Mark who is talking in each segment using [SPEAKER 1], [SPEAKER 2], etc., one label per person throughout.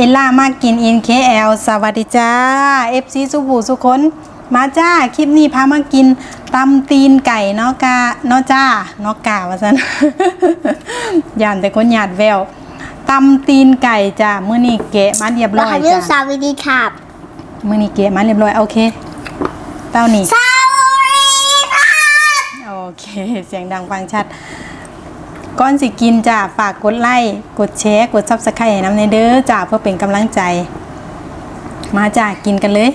[SPEAKER 1] อลล่ามากิน NKL สวัสดีจ้า FC สุบูสุคนมาจ้า คลิปนี้พามากินตำตีนไก่เนาะกาเนาะจ้าเนาะกาว่าซั่นย่านแต่คนหยาดแววตำตีนไก่จ้ามื้อนี้เกะมาเรียบร้อย
[SPEAKER 2] เราเรียก
[SPEAKER 1] จ้า
[SPEAKER 2] สาวิดีครับ
[SPEAKER 1] มื้อนี้เกะมาเรียบร้อย โอเค เต้านี่
[SPEAKER 2] สาวิดีครับ
[SPEAKER 1] โอเค เสียงดังฟังชัด ก่อนสิกินจ้าฝากกดไลค์กดแชร์กดซับสไครต์ให้น้ำในเด้อจ้าเพื่อเป็นกำลังใจ มาจ้ากินกันเลย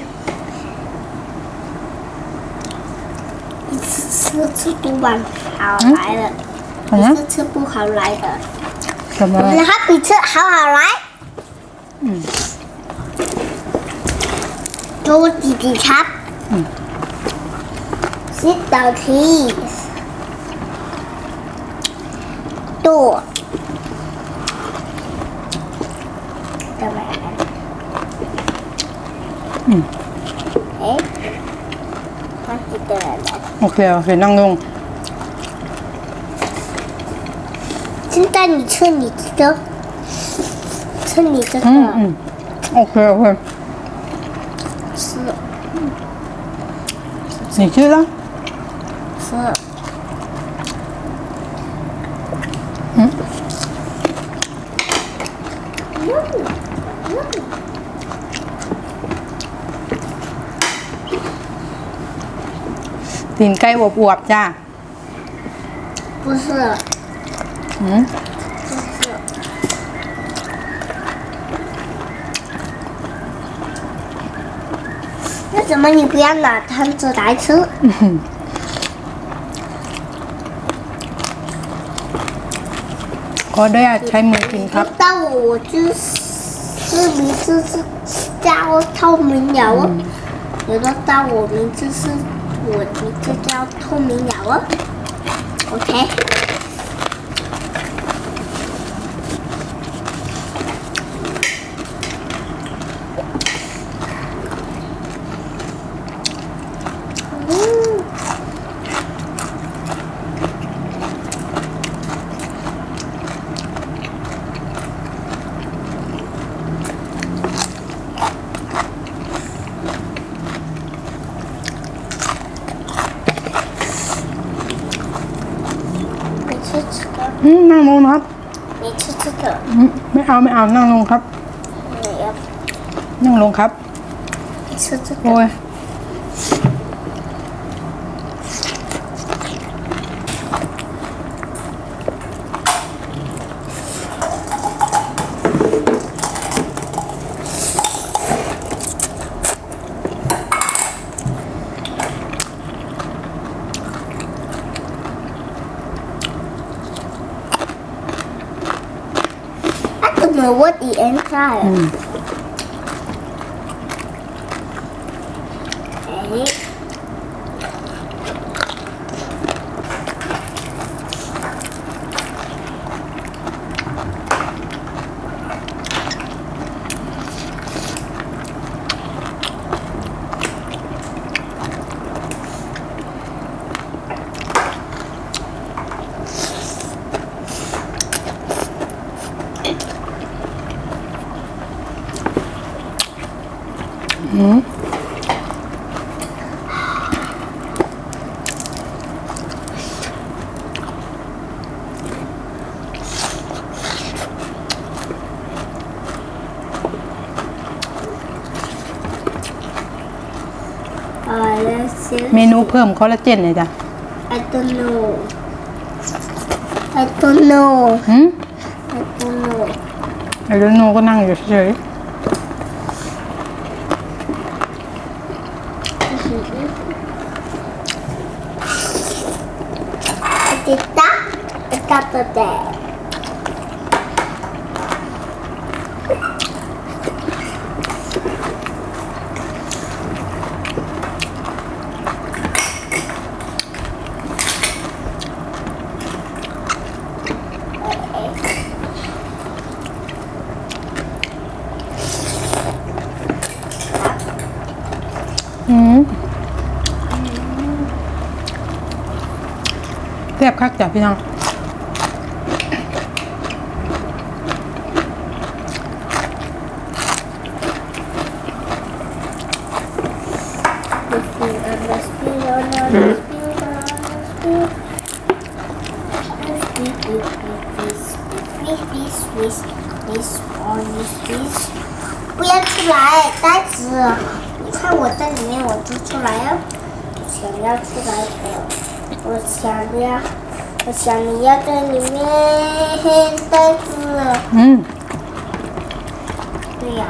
[SPEAKER 2] 吃吃不完好来了，
[SPEAKER 1] 嗯
[SPEAKER 2] 你是吃不好来的，
[SPEAKER 1] ทำอะไร
[SPEAKER 2] 然后比吃好好来。
[SPEAKER 1] 嗯，
[SPEAKER 2] 给我弟弟ครับ
[SPEAKER 1] อืม
[SPEAKER 2] Sit down please ตัวท ำไมอ่ะ
[SPEAKER 1] อืม
[SPEAKER 2] เอ๊ะมันจะเดินอะไร
[SPEAKER 1] โอเค โอเค นั่งลง
[SPEAKER 2] 现在你吃你的，吃你这
[SPEAKER 1] อืม
[SPEAKER 2] 个
[SPEAKER 1] อืมโอเค โอเค
[SPEAKER 2] 是
[SPEAKER 1] นี่ชื่อแล้ว ตีนไก่อวบๆจ้า
[SPEAKER 2] 不是
[SPEAKER 1] อืม
[SPEAKER 2] 不是？那怎么你不要拿汤匙来吃？
[SPEAKER 1] ขอด้วยอ่ะใช้มือกินครับ
[SPEAKER 2] 到我就是名字是叫透明鸟哦，有的到我名字是 我名字叫透明鸟哦。OK，
[SPEAKER 1] อืมนั่งลงครับ
[SPEAKER 2] มีชิชิเต
[SPEAKER 1] อร์อไม่เอาไม่เอานั่งลงครับ
[SPEAKER 2] นี่ครับ
[SPEAKER 1] นั่งลงครับ
[SPEAKER 2] ชิชิเโอ้
[SPEAKER 1] ย
[SPEAKER 2] know what the inside. Hmm.
[SPEAKER 1] อื เมนูเพิ่มคอลลาเจนเลยจ้ะ
[SPEAKER 2] I don't know. I don't know.
[SPEAKER 1] หืม
[SPEAKER 2] I don't know.
[SPEAKER 1] ไอ้เรโนก็นั่งอยู่เฉย
[SPEAKER 2] I did that. I got the day. 不要出来，呆子。你看我在里面，我就出来哦。想要出来。我想要，我想你要在里面呆
[SPEAKER 1] 着。嗯，
[SPEAKER 2] 对呀。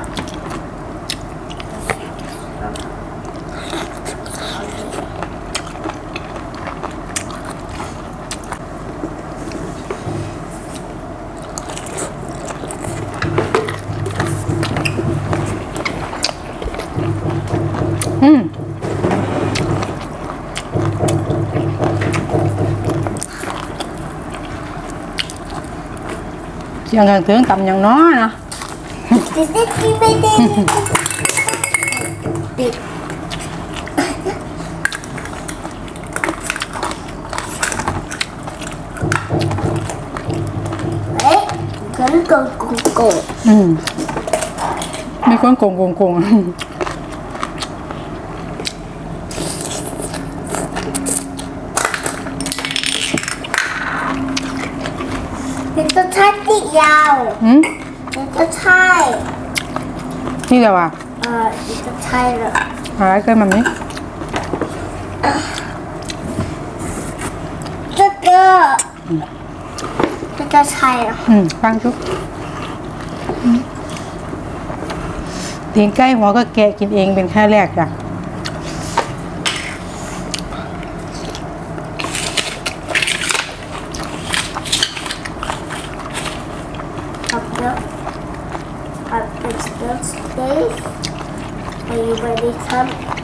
[SPEAKER 1] เสียงกันถึงต่ำอย่างน้อย มันจะ
[SPEAKER 2] ใช่ติดยาว
[SPEAKER 1] หืมมันจะใช่นี่เล
[SPEAKER 2] ยวะเอ
[SPEAKER 1] อมั
[SPEAKER 2] นจะ
[SPEAKER 1] ใช่เลยอะ
[SPEAKER 2] ไรเกิน
[SPEAKER 1] มันนี้จะเกอมันจะ
[SPEAKER 2] ใช่เหรอ
[SPEAKER 1] อืมฟังชุบเตียงใกล้หัวก็แกกินเองเป็นแค่แรกจ้ะ Anytime.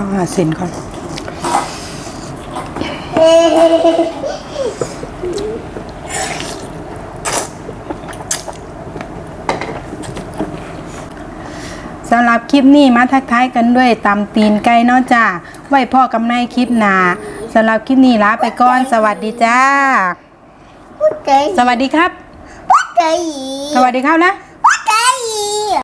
[SPEAKER 1] ้องหาเซนก่อนสำหรับคลิปนี้มาทักทายกันด้วยตำตีนไก่เนาะจ้าไว้พ่อกำไนคลิปหนาสำหรับคลิปนี้ลาไปก่อน สวัสดีจ้า สวัสดีครับ สวัสดีครับนะ